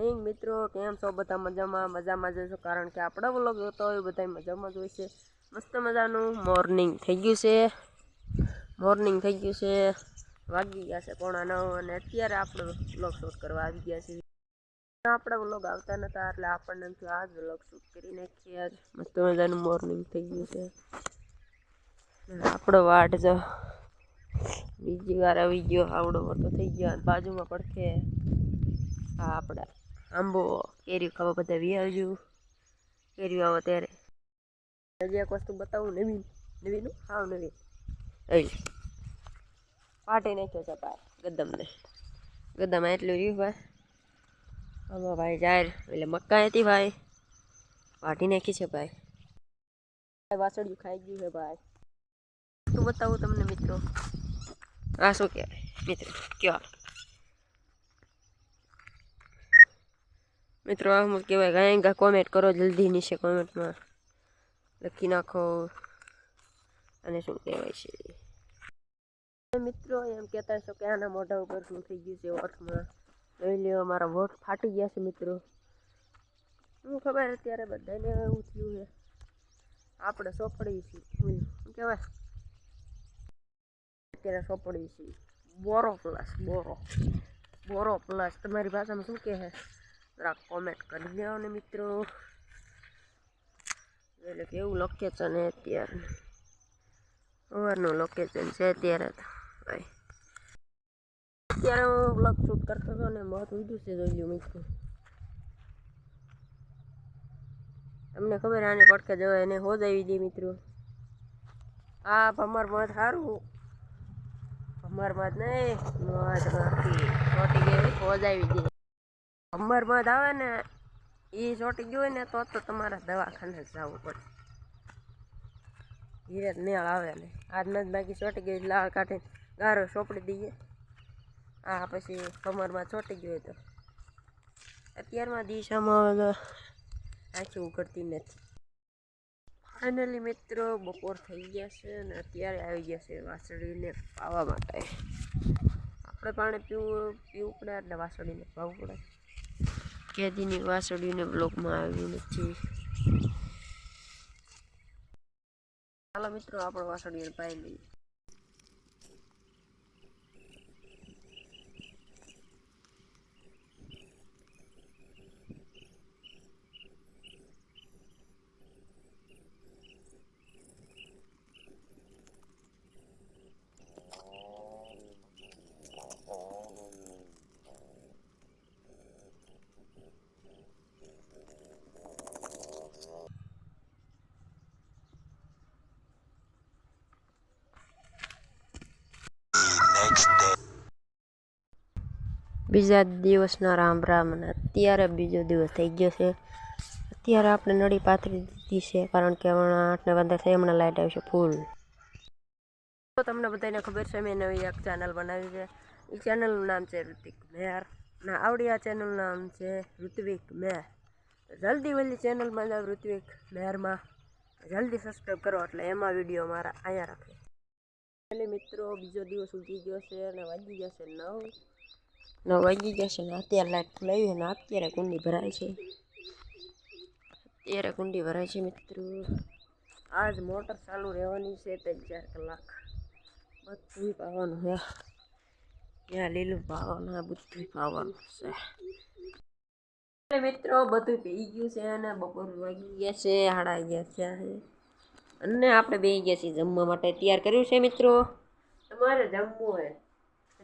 નહીં મિત્રો, કેમ છો? બધા મજામાં? મજામાં જશો કારણ કે આપણો વ્લોગ જોતો હોય બધા મજામાં જ હોય છે. મસ્ત મજાનું મોર્નિંગ થઈ ગયું છે. મોર્નિંગ થઈ ગયું છે. વાગી ગયા છે પોણા નવ અને અત્યારે આપણે વ્લોગ શૂટ કરવા આવી ગયા છે. આપણે વ્લોગ આવતા નતા, એટલે આપણને થયું આ જ વ્લોગ શૂટ કરી નાખીએ મસ્ત મજાનું મોર્નિંગ થઈ ગયું છે. આપણો વાટ જો, બીજી વાર આવી ગયો, આવડો મોટો થઈ ગયો બાજુમાં પડખે આપણે આંબો કેરી ખાવા બધા વી આવજો. કેરી આવો ત્યારે. હજી એક વસ્તુ બતાવું, નવીન, નવીનું હાવ નવીન. અહીં પાટે નાખ્યો છે ભાઈ ગદમને. ગદમાં એટલું રહ્યું ભાઈ. આમાં ભાઈ, જાહેર. એટલે મક્કા હતી ભાઈ. પાટી નાખી છે ભાઈ. વાસળિયું ખાઈ ગયું છે ભાઈ. શું બતાવું તમને મિત્રો? આ શું કહેવાય? મિત્રો, કયો મિત્રો આમ કહેવાય કાંઈ કાંઈ કોમેન્ટ કરો જલ્દી નીચે કોમેન્ટમાં લખી નાખો અને શું કહેવાય છે મિત્રો એમ કહેતા છો કે આના મોઢા ઉપર શું થઈ ગયું છે વોટમાં લઈ લ્યો મારા વોટ ફાટી ગયા છે મિત્રો શું ખબર અત્યારે બધાને એવું થયું છે આપણે સોંપડી છીએ કહેવાય અત્યારે સોંપડી છીએ બોરો પ્લસ બોરો બોરો પ્લસ તમારી ભાષામાં શું કહે છે જરાક કોમેન્ટ કરી દેવો ને મિત્રો. એટલે કેવું લોકેશન છે અત્યારે. સવારનું લોકેશન છે અત્યારે અત્યારે હું બ્લોગ શૂટ કરતો હતો ને બહુ ઉડ્યું છે જોઈ લ્યું મિત્રો. તમને ખબર આને પડકે જવાય એને હોજ આવી દે મિત્રો. આ મત સારું ભમર જ નહીં. મત નથી. ચોટી ગઈ, હોજ આવી દે જ આવે ને એ ચોટી ગયો હોય ને, તો તો તમારે દવાખાને જ જવું પડે. ધીરે નેળ આવે ને. આજ નથી બાકી ચોટી ગઈ લાળ કાઢીને ગારો સોંપડી દઈએ. આ પછી કમરમાં ચોટી ગયો હોય તો. અત્યારમાં દિશામાં આંખી ઉઘડતી નથી. ફાઇનલી મિત્રો, બપોર થઈ ગયા છે અને અત્યારે આવી ગયા છે વાસળીને પાવા માટે. આપણે પાણી પીવું પીવું પડે એટલે વાસળીને પાવું પડે. કેદીની વાસળીને બ્લોકમાં આવ્યું નથી. ચાલો મિત્રો આપણો વાસળીને પાઈ લઈએ. બીજા દિવસના રામ રામ અને અત્યારે બીજો દિવસ થઈ ગયો છે. અત્યારે આપણે નળી પાથરી દીધી છે કારણ કે હમણાં આઠને વાગ્યા થઈ હમણાં લાઇટ આવશે ફૂલ તો તમને બધાને ખબર છે, મેં નવી એક ચેનલ બનાવી છે. એ ચેનલનું નામ છે ઋતિક મેર અને આવડી આ ચેનલનું નામ છે ઋત્વિક મેર જલ્દી વહેલી ચેનલમાં જાવ ઋત્વિક મેરમાં જલ્દી સબસ્ક્રાઈબ કરો એટલે એમાં વીડિયો મારા અહીંયા રાખે. એટલે મિત્રો બીજો દિવસ ઉગી ગયો છે અને વાગી ગયા છે નવ નવ વાગી ગયા છે ને અત્યારે લાઈટ ખુલાવી અને અત્યારે કુંડી ભરાય છે અત્યારે કુંડી ભરાય છે મિત્રો આજ મોટર ચાલુ રહેવાની છે ત્રણ ચાર કલાક બધું પાવાનું છે ત્યાં લીલું પાવાનું આ બધું પાવાનું છે મિત્રો બધું પી ગયું છે અને બપોર વાગી ગયા છે સાડા અગિયાર થયા છે અને આપણે બે ગયા છીએ જમવા માટે. તૈયાર કર્યું છે મિત્રો? તમારે જમવું હોય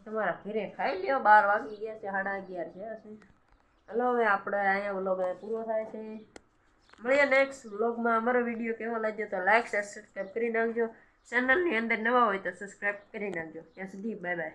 તમારા ઘરે ખાઈ લ્યો. બાર વાગી ગયા છે, સાડા અગિયાર છે. હલો, હવે આપણે અહીંયા વ્લોગ પૂરો થાય છે. મળીએ નેક્સ્ટ વ્લોગમાં અમારો વીડિયો કેવો લાગ્યો તો લાઈક સબસ્ક્રાઈબ કરી નાખજો. ચેનલની અંદર નવા હોય તો સબસ્ક્રાઈબ કરી નાખજો. ત્યાં સુધી બાય બાય